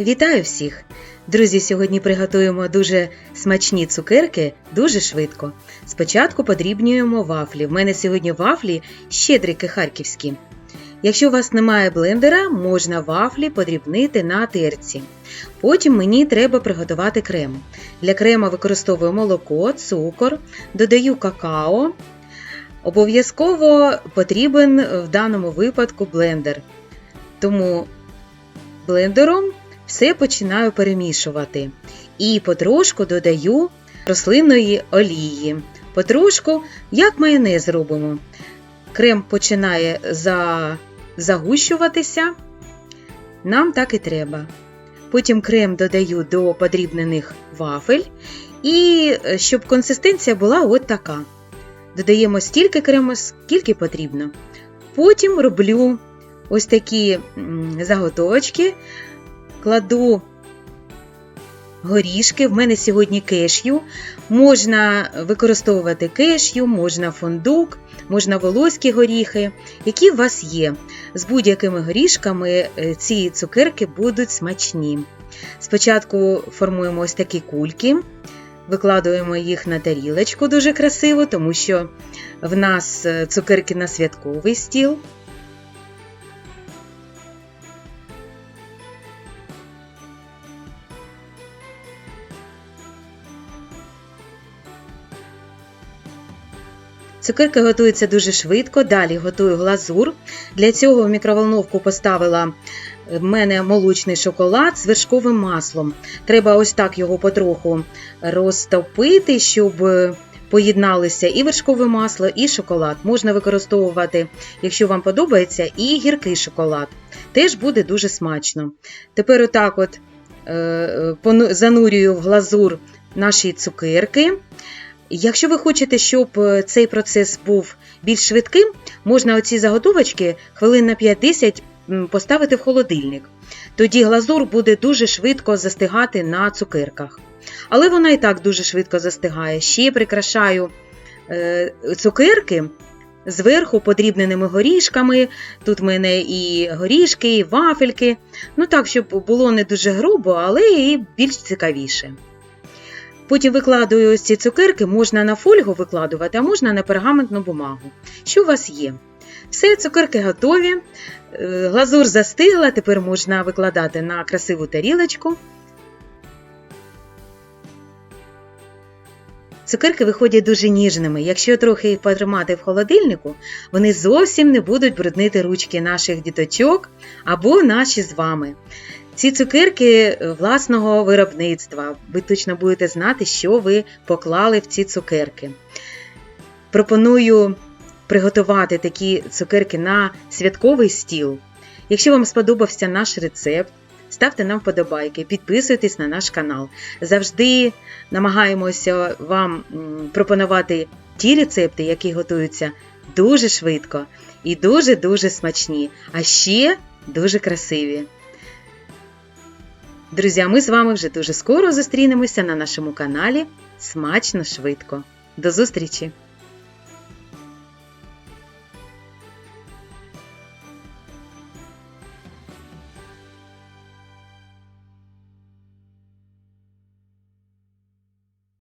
Вітаю всіх! Друзі, сьогодні приготуємо дуже смачні цукерки дуже швидко. Спочатку подрібнюємо вафлі. В мене сьогодні вафлі щедрики харківські. Якщо у вас немає блендера, можна вафлі подрібнити на терці. Потім мені треба приготувати крем. Для крема використовую молоко, цукор, додаю какао. Обов'язково потрібен в даному випадку блендер. Тому блендером все починаю перемішувати. І потрошку додаю рослинної олії. Потрошку, як майонез робимо. Крем починає за... загущуватися. Нам так і треба. Потім крем додаю до подрібнених вафель. І е, щоб консистенція була от така. Додаємо стільки крему, скільки потрібно. Потім роблю ось такі заготовочки, кладу горішки. В мене сьогодні кешю. Можна використовувати кешю, можна фундук, можна волоські горіхи, які у вас є. З будь-якими горішками е, ці цукерки будуть смачні. Спочатку формуємо ось такі кульки. Викладуємо їх на тарілочку дуже красиво, тому що в нас е, цукерки на святковий стіл. Цукерки готуються дуже швидко. Далі готую глазур. Для цього в мікроволновку поставила в мене молочний шоколад з вершковим маслом. Треба ось так його потроху розтопити, щоб поєдналися і вершкове масло, і шоколад. Можна використовувати, якщо вам подобається, і гіркий шоколад. Теж буде дуже смачно. Тепер отак от е, занурюю в глазур наші цукерки. Якщо ви хочете, щоб е, цей процес був більш швидким, можна оці заготовочки хвилин на 5-10 поставити в холодильник. Тоді глазур буде дуже швидко застигати на цукерках. Але вона і так дуже швидко застигає. Ще прикрашаю е, цукерки зверху подрібненими горішками. Тут в мене і горішки, і вафельки. Ну так, щоб було не дуже грубо, але і більш цікавіше. Потім викладую ось ці цукерки, можна на фольгу викладувати, а можна на пергаментну бумагу. Що у вас є? Все, цукерки готові. Е, Глазур застигла, тепер можна викладати на красиву тарілочку. Цукерки виходять дуже ніжними. Якщо трохи їх потримати в холодильнику, вони зовсім не будуть бруднити ручки наших діточок або наші з вами. Ці цукерки е, власного виробництва. Ви точно будете знати, що ви поклали в ці цукерки. Пропоную приготувати такі цукерки на святковий стіл. Якщо вам сподобався наш рецепт, ставте нам вподобайки, підписуйтесь на наш канал. Завжди намагаємося вам пропонувати ті рецепти, які готуються дуже швидко і дуже-дуже смачні, а ще дуже красиві. Друзі, ми з вами вже дуже скоро зустрінемося на нашому каналі Смачно швидко. До зустрічі!